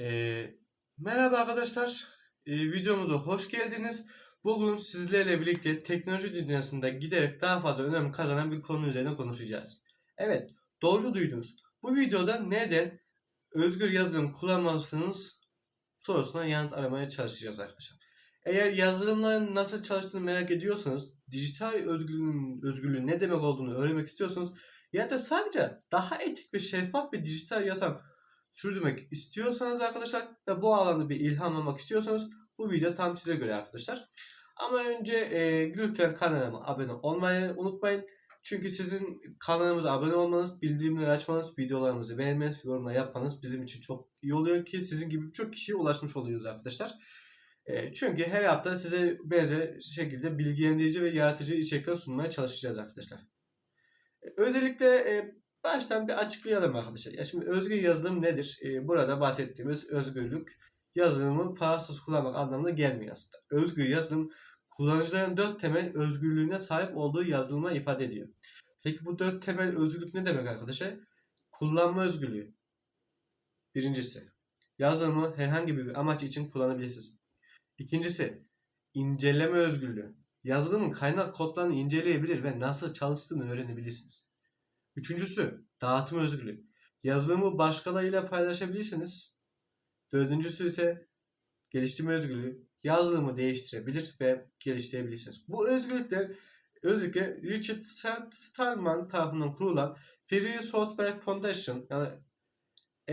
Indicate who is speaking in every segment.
Speaker 1: Ee, merhaba arkadaşlar, Ee, videomuza hoş geldiniz. Bugün sizlerle birlikte teknoloji dünyasında giderek daha fazla önem kazanan bir konu üzerine konuşacağız. Evet, doğru duydunuz. Bu videoda neden özgür yazılım kullanmalısınız sorusuna yanıt aramaya çalışacağız arkadaşlar. Eğer yazılımların nasıl çalıştığını merak ediyorsanız, dijital özgürlüğün, özgürlüğün ne demek olduğunu öğrenmek istiyorsanız ya da sadece daha etik ve şeffaf bir dijital yaşam sürdürmek istiyorsanız arkadaşlar ve bu alanda bir ilham almak istiyorsanız bu video tam size göre arkadaşlar. Ama önce e, lütfen kanalıma abone olmayı unutmayın. Çünkü sizin kanalımıza abone olmanız, bildirimleri açmanız, videolarımızı beğenmeniz, yorumlar yapmanız bizim için çok iyi oluyor ki sizin gibi birçok kişiye ulaşmış oluyoruz arkadaşlar. E, çünkü her hafta size benzer şekilde bilgilendirici ve yaratıcı içerikler sunmaya çalışacağız arkadaşlar. E, özellikle e, Baştan bir açıklayalım arkadaşlar. Ya şimdi özgür yazılım nedir? Ee, burada bahsettiğimiz özgürlük yazılımı parasız kullanmak anlamına gelmiyor aslında. Özgür yazılım kullanıcıların dört temel özgürlüğüne sahip olduğu yazılıma ifade ediyor. Peki bu dört temel özgürlük ne demek arkadaşlar? Kullanma özgürlüğü. Birincisi, yazılımı herhangi bir amaç için kullanabilirsiniz. İkincisi, inceleme özgürlüğü. Yazılımın kaynak kodlarını inceleyebilir ve nasıl çalıştığını öğrenebilirsiniz. Üçüncüsü dağıtım özgürlüğü. Yazılımı başkalarıyla paylaşabilirsiniz. Dördüncüsü ise geliştirme özgürlüğü. Yazılımı değiştirebilir ve geliştirebilirsiniz. Bu özgürlükler özellikle Richard Stallman tarafından kurulan Free Software Foundation yani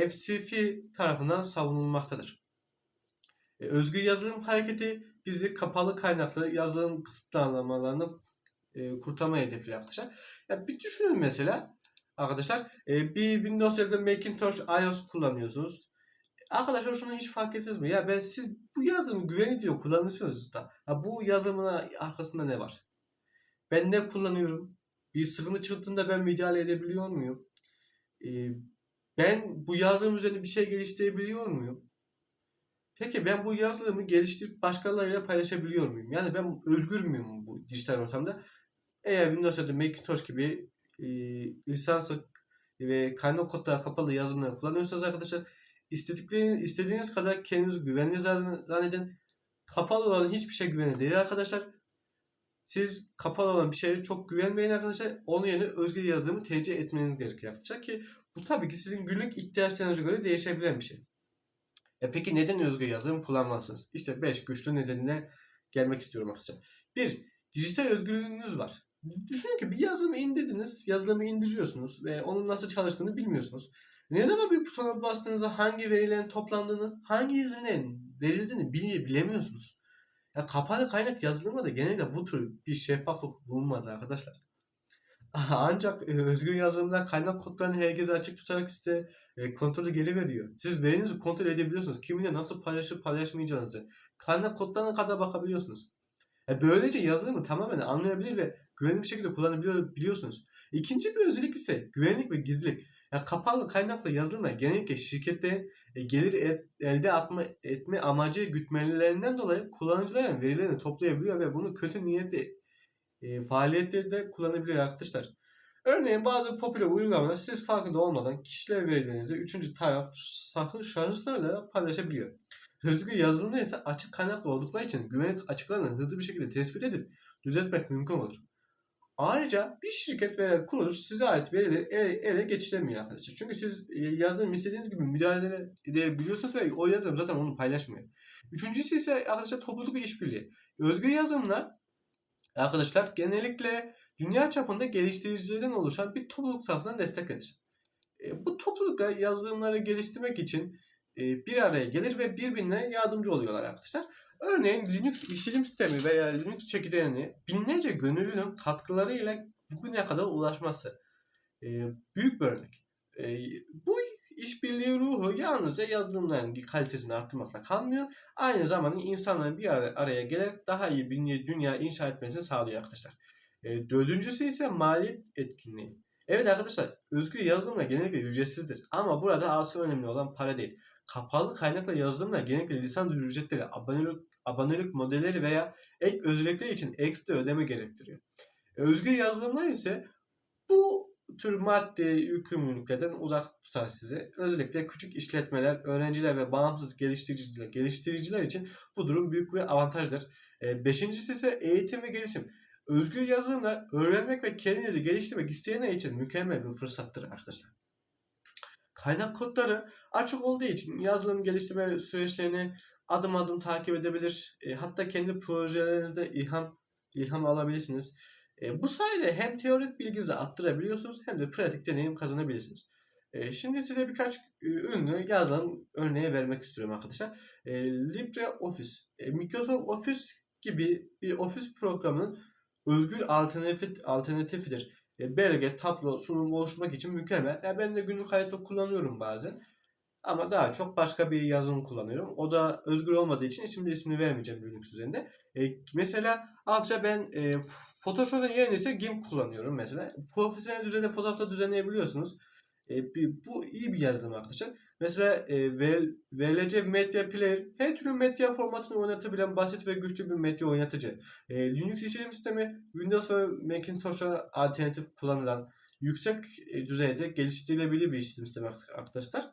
Speaker 1: FCF tarafından savunulmaktadır. E, Özgür yazılım hareketi bizi kapalı kaynaklı yazılım kısıtlamalarını e, kurtarma hedefliyor arkadaşlar. Ya bir düşünün mesela arkadaşlar e, bir Windows ya da Macintosh iOS kullanıyorsunuz. Arkadaşlar şunu hiç fark ettiniz mi? Ya ben siz bu yazılımı güvenli diyor kullanıyorsunuz da. Ya bu yazılımın arkasında ne var? Ben ne kullanıyorum? Bir sıkıntı çıktığında ben müdahale edebiliyor muyum? E, ben bu yazılım üzerinde bir şey geliştirebiliyor muyum? Peki ben bu yazılımı geliştirip başkalarıyla paylaşabiliyor muyum? Yani ben özgür müyüm bu dijital ortamda? Eğer Windows ya da Macintosh gibi e, lisanslı ve kaynak kodlara kapalı yazılımları kullanıyorsanız arkadaşlar istedikleriniz, istediğiniz kadar kendinizi güvenli zannedin. Kapalı olan hiçbir şey güvenli değil arkadaşlar. Siz kapalı olan bir şeye çok güvenmeyin arkadaşlar. Onun yerine özgür yazılımı tercih etmeniz gerekiyor arkadaşlar ki bu tabii ki sizin günlük ihtiyaçlarınıza göre değişebilen bir şey. E peki neden özgür yazılım kullanmalısınız? İşte 5 güçlü nedenine gelmek istiyorum arkadaşlar. 1. Dijital özgürlüğünüz var. Düşünün ki bir yazılımı indirdiniz, yazılımı indiriyorsunuz ve onun nasıl çalıştığını bilmiyorsunuz. Ne zaman bir butona bastığınızda hangi verilerin toplandığını, hangi izinlerin verildiğini bile, bilemiyorsunuz. Ya kapalı kaynak yazılımda da genelde bu tür bir şeffaflık bulunmaz arkadaşlar. Ancak e, özgür yazılımlar kaynak kodlarını herkese açık tutarak size e, kontrolü geri veriyor. Siz verinizi kontrol edebiliyorsunuz. Kiminle nasıl paylaşıp paylaşmayacağınızı. Kaynak kodlarına kadar bakabiliyorsunuz. E, böylece yazılımı tamamen anlayabilir ve güvenli bir şekilde kullanabiliyorsunuz. İkinci bir özellik ise güvenlik ve gizlilik. Ya kapalı kaynaklı yazılımlar genellikle şirketlerin e, gelir el, elde atma, etme amacı gütmelerinden dolayı kullanıcıların verilerini toplayabiliyor ve bunu kötü niyetle e, faaliyette de kullanabilir arkadaşlar. Örneğin bazı popüler uygulamalar siz farkında olmadan kişiler verilerinizi üçüncü taraf şahıslarla paylaşabiliyor. Özgür yazılımda ise açık kaynaklı oldukları için güvenlik açıklarını hızlı bir şekilde tespit edip düzeltmek mümkün olur. Ayrıca bir şirket veya kuruluş size ait verileri ele, ele geçiremiyor arkadaşlar. Çünkü siz e, yazılım istediğiniz gibi müdahale edebiliyorsunuz ve o yazılım zaten onu paylaşmıyor. Üçüncüsü ise arkadaşlar topluluk işbirliği. Özgür yazılımlar arkadaşlar genellikle dünya çapında geliştiricilerden oluşan bir topluluk tarafından desteklenir. E, bu toplulukla yazılımları geliştirmek için e, bir araya gelir ve birbirine yardımcı oluyorlar arkadaşlar. Örneğin Linux işletim sistemi veya Linux çekirdeğini binlerce gönüllünün katkılarıyla bugüne kadar ulaşması e, büyük bir örnek. E, bu işbirliği ruhu yalnızca yazılımların kalitesini arttırmakla kalmıyor. Aynı zamanda insanların bir araya gelerek daha iyi bir dünya inşa etmesini sağlıyor arkadaşlar. E, dördüncüsü ise maliyet etkinliği. Evet arkadaşlar özgür yazılımlar genellikle ücretsizdir. Ama burada asıl önemli olan para değil. Kapalı kaynakla yazılımlar genellikle lisans ücretleri, abonelik, abonelik modelleri veya ek özellikler için ekstra ödeme gerektiriyor. Özgür yazılımlar ise bu tür maddi yükümlülüklerden uzak tutar sizi. Özellikle küçük işletmeler, öğrenciler ve bağımsız geliştiriciler, geliştiriciler için bu durum büyük bir avantajdır. E, beşincisi ise eğitim ve gelişim. Özgür yazılımla öğrenmek ve kendinizi geliştirmek isteyenler için mükemmel bir fırsattır arkadaşlar. Kaynak kodları açık olduğu için yazılım geliştirme süreçlerini adım adım takip edebilir. E, hatta kendi projelerinizde ilham ilham alabilirsiniz. E, bu sayede hem teorik bilginizi arttırabiliyorsunuz hem de pratik deneyim kazanabilirsiniz. E, şimdi size birkaç e, ünlü yazılım örneği vermek istiyorum arkadaşlar. E, LibreOffice, e, Microsoft Office gibi bir ofis programının özgür alternatif, alternatifidir. E, belge, tablo, sunum oluşturmak için mükemmel. Yani ben de günlük hayatta kullanıyorum bazen. Ama daha çok başka bir yazılım kullanıyorum. O da özgür olmadığı için şimdi ismini vermeyeceğim Linux üzerinde. E, mesela ayrıca ben e, Photoshop'un yerine ise GIMP kullanıyorum mesela. Profesyonel düzeyde fotoğrafta düzenleyebiliyorsunuz. E, bir- bu iyi bir yazılım arkadaşlar. Mesela e, VL VLC Media Player her türlü medya formatını oynatabilen basit ve güçlü bir medya oynatıcı. E, Linux işletim sistemi Windows ve Macintosh'a alternatif kullanılan yüksek e, düzeyde geliştirilebilir bir işletim sistemi arkadaşlar.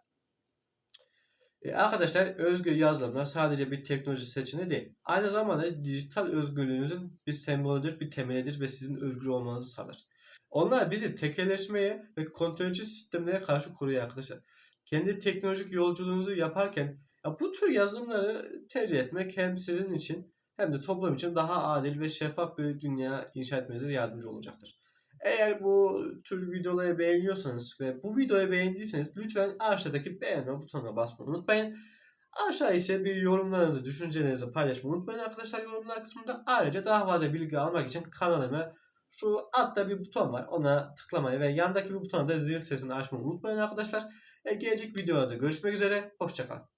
Speaker 1: E, arkadaşlar özgür yazılımlar sadece bir teknoloji seçeneği değil. Aynı zamanda dijital özgürlüğünüzün bir sembolüdür, bir temelidir ve sizin özgür olmanızı sağlar. Onlar bizi tekelleşmeye ve kontrolcü sistemlere karşı koruyor arkadaşlar. Kendi teknolojik yolculuğunuzu yaparken ya bu tür yazılımları tercih etmek hem sizin için hem de toplum için daha adil ve şeffaf bir dünya inşa etmenize yardımcı olacaktır. Eğer bu tür videoları beğeniyorsanız ve bu videoyu beğendiyseniz lütfen aşağıdaki beğenme butonuna basmayı unutmayın. Aşağı ise bir yorumlarınızı, düşüncelerinizi paylaşmayı unutmayın arkadaşlar yorumlar kısmında. Ayrıca daha fazla bilgi almak için kanalıma şu altta bir buton var. Ona tıklamayı ve yandaki bir butona da zil sesini açmayı unutmayın arkadaşlar. E, gelecek videolarda görüşmek üzere. Hoşçakalın.